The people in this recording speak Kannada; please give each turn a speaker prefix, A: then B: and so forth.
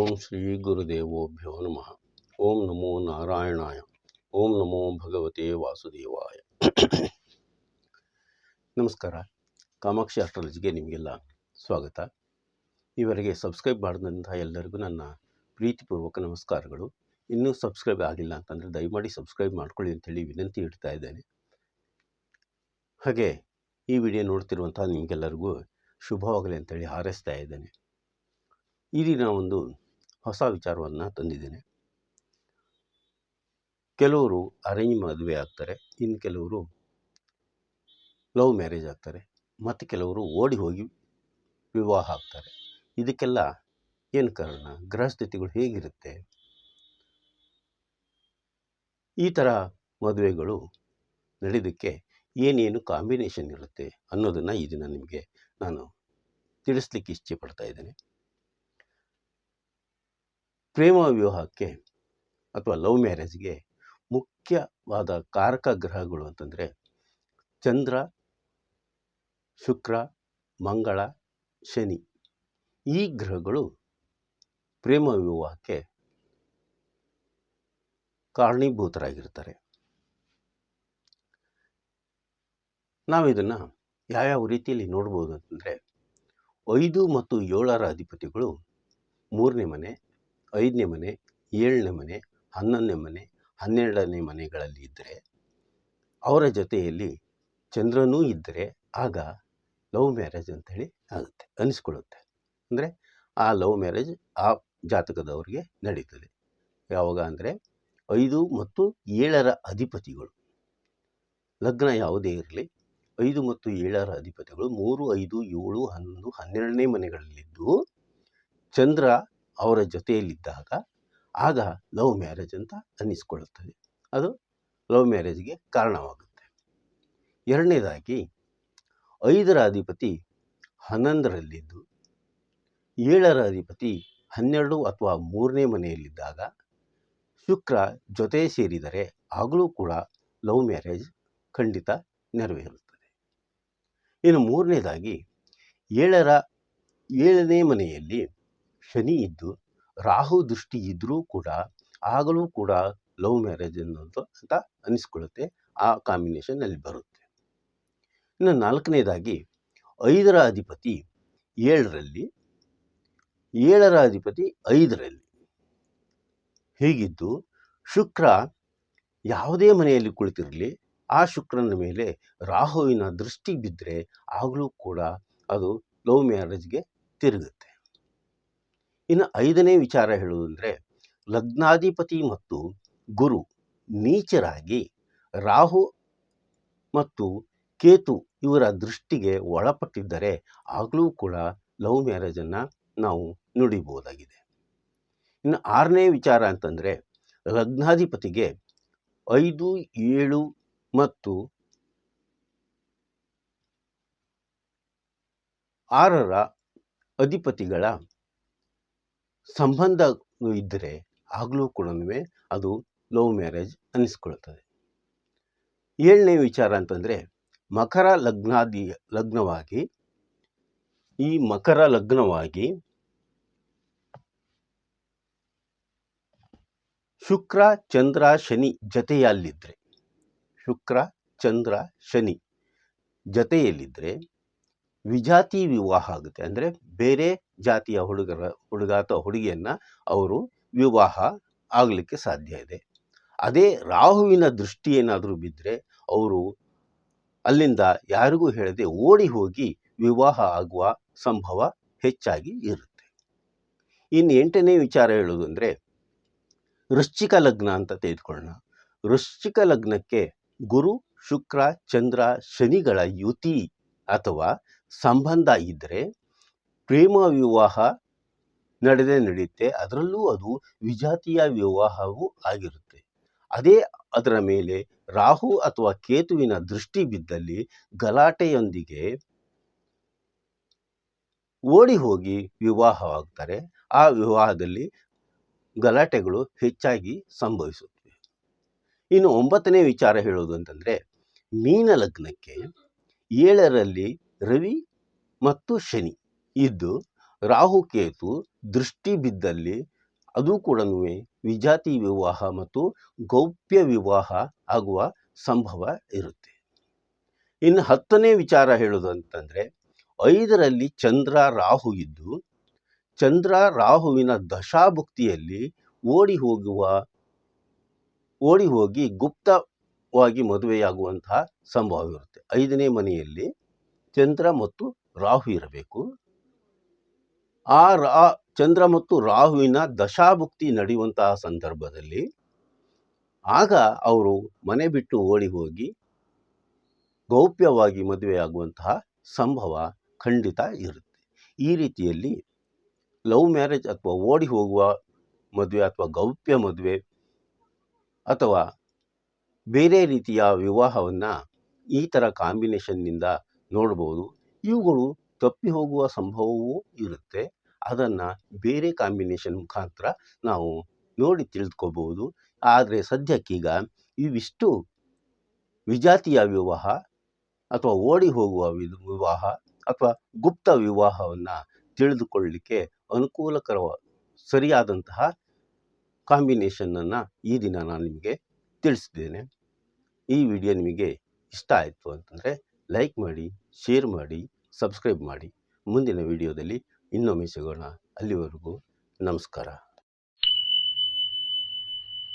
A: ಓಂ ಶ್ರೀ ಗುರುದೇವೋಭ್ಯೋ ನಮಃ. ಓಂ ನಮೋ ನಾರಾಯಣಾಯ. ಓಂ ನಮೋ ಭಗವತೆ ವಾಸುದೇವಾಯ. ನಮಸ್ಕಾರ. ಕಾಮಾಕ್ಷಿ ಆಸ್ಟ್ರಾಲಜಿಗೆ ನಿಮಗೆಲ್ಲ ಸ್ವಾಗತ. ಈವರೆಗೆ ಸಬ್ಸ್ಕ್ರೈಬ್ ಮಾಡಿದಂತಹ ಎಲ್ಲರಿಗೂ ನನ್ನ ಪ್ರೀತಿಪೂರ್ವಕ ನಮಸ್ಕಾರಗಳು. ಇನ್ನೂ ಸಬ್ಸ್ಕ್ರೈಬ್ ಆಗಿಲ್ಲ ಅಂತಂದರೆ ದಯಮಾಡಿ ಸಬ್ಸ್ಕ್ರೈಬ್ ಮಾಡ್ಕೊಳ್ಳಿ ಅಂತೇಳಿ ವಿನಂತಿ ಇಡ್ತಾ ಇದ್ದೇನೆ. ಹಾಗೆ ಈ ವಿಡಿಯೋ ನೋಡ್ತಿರುವಂಥ ನಿಮಗೆಲ್ಲರಿಗೂ ಶುಭವಾಗಲಿ ಅಂತೇಳಿ ಹಾರೈಸ್ತಾ ಇದ್ದೇನೆ. ದಿನ ಒಂದು ಹೊಸ ವಿಚಾರವನ್ನು ತಂದಿದ್ದೇನೆ. ಕೆಲವರು ಅರೇಂಜ್ ಮದುವೆ ಆಗ್ತಾರೆ, ಇನ್ನು ಕೆಲವರು ಲವ್ ಮ್ಯಾರೇಜ್ ಆಗ್ತಾರೆ, ಮತ್ತು ಕೆಲವರು ಓಡಿ ಹೋಗಿ ವಿವಾಹ ಆಗ್ತಾರೆ. ಇದಕ್ಕೆಲ್ಲ ಏನು ಕಾರಣ? ಗೃಹಸ್ಥಿತಿಗಳು ಹೇಗಿರುತ್ತೆ? ಈ ಥರ ಮದುವೆಗಳು ನಡೆಯೋದಕ್ಕೆ ಏನೇನು ಕಾಂಬಿನೇಷನ್ ಇರುತ್ತೆ ಅನ್ನೋದನ್ನು ಈ ದಿನ ನಿಮಗೆ ನಾನು ತಿಳಿಸ್ಲಿಕ್ಕೆ ಇಚ್ಛೆ ಪಡ್ತಾ ಇದ್ದೇನೆ. ಪ್ರೇಮ ವಿವಾಹಕ್ಕೆ ಅಥವಾ ಲವ್ ಮ್ಯಾರೇಜ್ಗೆ ಮುಖ್ಯವಾದ ಕಾರಕ ಗ್ರಹಗಳು ಅಂತಂದರೆ ಚಂದ್ರ, ಶುಕ್ರ, ಮಂಗಳ, ಶನಿ. ಈ ಗ್ರಹಗಳು ಪ್ರೇಮ ವಿವಾಹಕ್ಕೆ ಕಾರಣೀಭೂತರಾಗಿರ್ತಾರೆ. ನಾವು ಇದನ್ನು ಯಾವ್ಯಾವ ರೀತಿಯಲ್ಲಿ ನೋಡ್ಬೋದು ಅಂತಂದರೆ ಐದು ಮತ್ತು ಏಳರ ಅಧಿಪತಿಗಳು ಮೂರನೇ ಮನೆ ಐದನೇ ಮನೆ, ಏಳನೇ ಮನೆ, ಹನ್ನೊಂದನೇ ಮನೆ, ಹನ್ನೆರಡನೇ ಮನೆಗಳಲ್ಲಿ ಇದ್ದರೆ, ಅವರ ಜೊತೆಯಲ್ಲಿ ಚಂದ್ರನೂ ಇದ್ದರೆ ಆಗ ಲವ್ ಮ್ಯಾರೇಜ್ ಅಂತೇಳಿ ಆಗುತ್ತೆ, ಅನಿಸ್ಕೊಳ್ಳುತ್ತೆ. ಅಂದರೆ ಆ ಲವ್ ಮ್ಯಾರೇಜ್ ಆ ಜಾತಕದವರಿಗೆ ನಡೀತದೆ. ಯಾವಾಗ ಅಂದರೆ ಐದು ಮತ್ತು ಏಳರ ಅಧಿಪತಿಗಳು. ಲಗ್ನ ಯಾವುದೇ ಇರಲಿ, ಐದು ಮತ್ತು ಏಳರ ಅಧಿಪತಿಗಳು ಮೂರು, ಐದು, ಏಳು, ಹನ್ನೊಂದು, ಹನ್ನೆರಡನೇ ಮನೆಗಳಲ್ಲಿದ್ದು, ಚಂದ್ರ ಅವರ ಜೊತೆಯಲ್ಲಿದ್ದಾಗ ಆಗ ಲವ್ ಮ್ಯಾರೇಜ್ ಅಂತ ಅನ್ನಿಸ್ಕೊಳ್ಳುತ್ತದೆ. ಅದು ಲವ್ ಮ್ಯಾರೇಜ್ಗೆ ಕಾರಣವಾಗುತ್ತೆ. ಎರಡನೇದಾಗಿ, ಐದರ ಅಧಿಪತಿ ಹನ್ನೊಂದರಲ್ಲಿದ್ದು, ಏಳರ ಅಧಿಪತಿ ಹನ್ನೆರಡು ಅಥವಾ ಮೂರನೇ ಮನೆಯಲ್ಲಿದ್ದಾಗ ಶುಕ್ರ ಜೊತೆ ಸೇರಿದರೆ ಆಗಲೂ ಕೂಡ ಲವ್ ಮ್ಯಾರೇಜ್ ಖಂಡಿತ ನೆರವೇರುತ್ತದೆ. ಇನ್ನು ಮೂರನೇದಾಗಿ, ಏಳರ, ಏಳನೇ ಮನೆಯಲ್ಲಿ ಶನಿ ಇದ್ದು, ರಾಹು ದೃಷ್ಟಿ ಇದ್ದರೂ ಕೂಡ ಆಗಲೂ ಕೂಡ ಲವ್ ಮ್ಯಾರೇಜ್ ಅನ್ನೋದು ಅಂತ ಅನಿಸ್ಕೊಳ್ಳುತ್ತೆ. ಆ ಕಾಂಬಿನೇಷನ್ನಲ್ಲಿ ಬರುತ್ತೆ. ಇನ್ನು ನಾಲ್ಕನೇದಾಗಿ ಐದರ ಅಧಿಪತಿ ಏಳರಲ್ಲಿ, ಏಳರ ಅಧಿಪತಿ ಐದರಲ್ಲಿ. ಹೀಗಿದ್ದು ಶುಕ್ರ ಯಾವುದೇ ಮನೆಯಲ್ಲಿ ಕುಳಿತಿರಲಿ, ಆ ಶುಕ್ರನ ಮೇಲೆ ರಾಹುವಿನ ದೃಷ್ಟಿ ಬಿದ್ದರೆ ಆಗಲೂ ಕೂಡ ಅದು ಲವ್ ಮ್ಯಾರೇಜ್ಗೆ ತಿರುಗುತ್ತೆ. ಇನ್ನು ಐದನೇ ವಿಚಾರ ಹೇಳುವುದಂದರೆ, ಲಗ್ನಾಧಿಪತಿ ಮತ್ತು ಗುರು ನೀಚರಾಗಿ ರಾಹು ಮತ್ತು ಕೇತು ಇವರ ದೃಷ್ಟಿಗೆ ಒಳಪಟ್ಟಿದ್ದರೆ ಆಗಲೂ ಕೂಡ ಲವ್ ಮ್ಯಾರೇಜನ್ನು ನಾವು ನುಡಿಬೋದಾಗಿದೆ ಇನ್ನು ಆರನೇ ವಿಚಾರ ಅಂತಂದರೆ, ಲಗ್ನಾಧಿಪತಿಗೆ ಐದು, ಏಳು ಮತ್ತು ಆರರ ಅಧಿಪತಿಗಳ ಸಂಬಂಧ ಇದ್ದರೆ ಆಗಲೂ ಕೂಡ ಅದು ಲವ್ ಮ್ಯಾರೇಜ್ ಅನ್ನಿಸ್ಕೊಳ್ತದೆ. ಏಳನೇ ವಿಚಾರ ಅಂತಂದರೆ, ಮಕರ ಲಗ್ನಾದಿ, ಲಗ್ನವಾಗಿ, ಈ ಮಕರ ಲಗ್ನವಾಗಿ ಶುಕ್ರ, ಚಂದ್ರ, ಶನಿ ಜತೆಯಲ್ಲಿದ್ದರೆ ಶುಕ್ರ, ಚಂದ್ರ, ಶನಿ ಜತೆಯಲ್ಲಿದ್ದರೆ ವಿಜಾತಿ ವಿವಾಹ ಆಗುತ್ತೆ. ಅಂದರೆ ಬೇರೆ ಜಾತಿಯ ಹುಡುಗರ ಹುಡುಗ ಅಥವಾ ಹುಡುಗಿಯನ್ನು ಅವರು ವಿವಾಹ ಆಗಲಿಕ್ಕೆ ಸಾಧ್ಯ ಇದೆ. ಅದೇ ರಾಹುವಿನ ದೃಷ್ಟಿ ಏನಾದರೂ ಬಿದ್ದರೆ ಅವರು ಅಲ್ಲಿಂದ ಯಾರಿಗೂ ಹೇಳದೆ ಓಡಿ ಹೋಗಿ ವಿವಾಹ ಆಗುವ ಸಂಭವ ಹೆಚ್ಚಾಗಿ ಇರುತ್ತೆ. ಇನ್ನು ಎಂಟನೇ ವಿಚಾರ ಹೇಳೋದು ಅಂದರೆ ವೃಶ್ಚಿಕ ಲಗ್ನ ಅಂತ ತೆಗೆದುಕೊಳ್ಳೋಣ. ವೃಶ್ಚಿಕ ಲಗ್ನಕ್ಕೆ ಗುರು, ಶುಕ್ರ, ಚಂದ್ರ, ಶನಿಗಳ ಯುತಿ ಅಥವಾ ಸಂಬಂಧ ಇದ್ದರೆ ಪ್ರೇಮ ವಿವಾಹ ನಡೆದೇ ನಡೆಯುತ್ತೆ. ಅದರಲ್ಲೂ ಅದು ವಿಜಾತಿಯ ವಿವಾಹವೂ ಆಗಿರುತ್ತೆ. ಅದೇ ಅದರ ಮೇಲೆ ರಾಹು ಅಥವಾ ಕೇತುವಿನ ದೃಷ್ಟಿ ಬಿದ್ದಲ್ಲಿ ಗಲಾಟೆಯೊಂದಿಗೆ ಓಡಿ ಹೋಗಿ ವಿವಾಹವಾಗ್ತಾರೆ. ಆ ವಿವಾಹದಲ್ಲಿ ಗಲಾಟೆಗಳು ಹೆಚ್ಚಾಗಿ ಸಂಭವಿಸುತ್ತವೆ. ಇನ್ನು ಒಂಬತ್ತನೇ ವಿಚಾರ ಹೇಳೋದು ಅಂತಂದರೆ, ಮೀನ ಲಗ್ನಕ್ಕೆ ಏಳರಲ್ಲಿ ರವಿ ಮತ್ತು ಶನಿ. ಇದ್ದು ರಾಹುಕೇತು ದೃಷ್ಟಿ ಬಿದ್ದಲ್ಲಿ ಅದು ಕೂಡ ವಿಜಾತಿ ವಿವಾಹ ಮತ್ತು ಗೌಪ್ಯ ವಿವಾಹ ಆಗುವ ಸಂಭವ ಇರುತ್ತೆ. ಇನ್ನು ಹತ್ತನೇ ವಿಚಾರ ಹೇಳೋದು ಅಂತಂದರೆ ಐದರಲ್ಲಿ ಚಂದ್ರ ರಾಹು ಇದ್ದು, ಚಂದ್ರ ರಾಹುವಿನ ದಶಾಭುಕ್ತಿಯಲ್ಲಿ ಓಡಿ ಹೋಗುವ, ಓಡಿ ಹೋಗಿ ಗುಪ್ತವಾಗಿ ಮದುವೆಯಾಗುವಂತಹ ಸಂಭವ ಇರುತ್ತೆ. ಐದನೇ ಮನೆಯಲ್ಲಿ ಚಂದ್ರ ಮತ್ತು ರಾಹು ಇರಬೇಕು. ಆ ರಾ, ಚಂದ್ರ ಮತ್ತು ರಾಹುವಿನ ದಶಾಭುಕ್ತಿ ನಡೆಯುವಂತಹ ಸಂದರ್ಭದಲ್ಲಿ ಆಗ ಅವರು ಮನೆ ಬಿಟ್ಟು ಓಡಿ ಹೋಗಿ ಗೌಪ್ಯವಾಗಿ ಮದುವೆಯಾಗುವಂತಹ ಸಂಭವ ಖಂಡಿತ ಇರುತ್ತೆ. ಈ ರೀತಿಯಲ್ಲಿ ಲವ್ ಮ್ಯಾರೇಜ್ ಅಥವಾ ಓಡಿ ಹೋಗುವ ಮದುವೆ ಅಥವಾ ಗೌಪ್ಯ ಮದುವೆ ಅಥವಾ ಬೇರೆ ರೀತಿಯ ವಿವಾಹವನ್ನು ಈ ಥರ ಕಾಂಬಿನೇಷನ್ನಿಂದ ನೋಡ್ಬೋದು. ಇವುಗಳು ತಪ್ಪಿ ಹೋಗುವ ಸಂಭವವೂ ಇರುತ್ತೆ. ಅದನ್ನು ಬೇರೆ ಕಾಂಬಿನೇಷನ್ ಮುಖಾಂತರ ನಾವು ನೋಡಿ ತಿಳಿದುಕೋಬಹುದು ಆದರೆ ಸದ್ಯಕ್ಕೀಗ ಇವಿಷ್ಟು ವಿಜಾತಿಯ ವಿವಾಹ ಅಥವಾ ಓಡಿ ಹೋಗುವ ವಿವಾಹ ಅಥವಾ ಗುಪ್ತ ವಿವಾಹವನ್ನು ತಿಳಿದುಕೊಳ್ಳಲಿಕ್ಕೆ ಅನುಕೂಲಕರ ಸರಿಯಾದಂತಹ ಕಾಂಬಿನೇಷನನ್ನು ಈ ದಿನ ನಾನು ನಿಮಗೆ ತಿಳಿಸಿದ್ದೇನೆ ಈ ವಿಡಿಯೋ ನಿಮಗೆ ಇಷ್ಟ ಆಯಿತು ಅಂತಂದರೆ ಲೈಕ್ ಮಾಡಿ ಶೇರ್ ಮಾಡಿ ಸಬ್ಸ್ಕ್ರೈಬ್ ಮಾಡಿ. ಮುಂದಿನ ವಿಡಿಯೋದಲ್ಲಿ ಇನ್ನೊಮ್ಮೆ ಸಿಗೋಣ. ಅಲ್ಲಿವರೆಗೂ ನಮಸ್ಕಾರ.